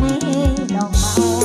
มือดอกไมา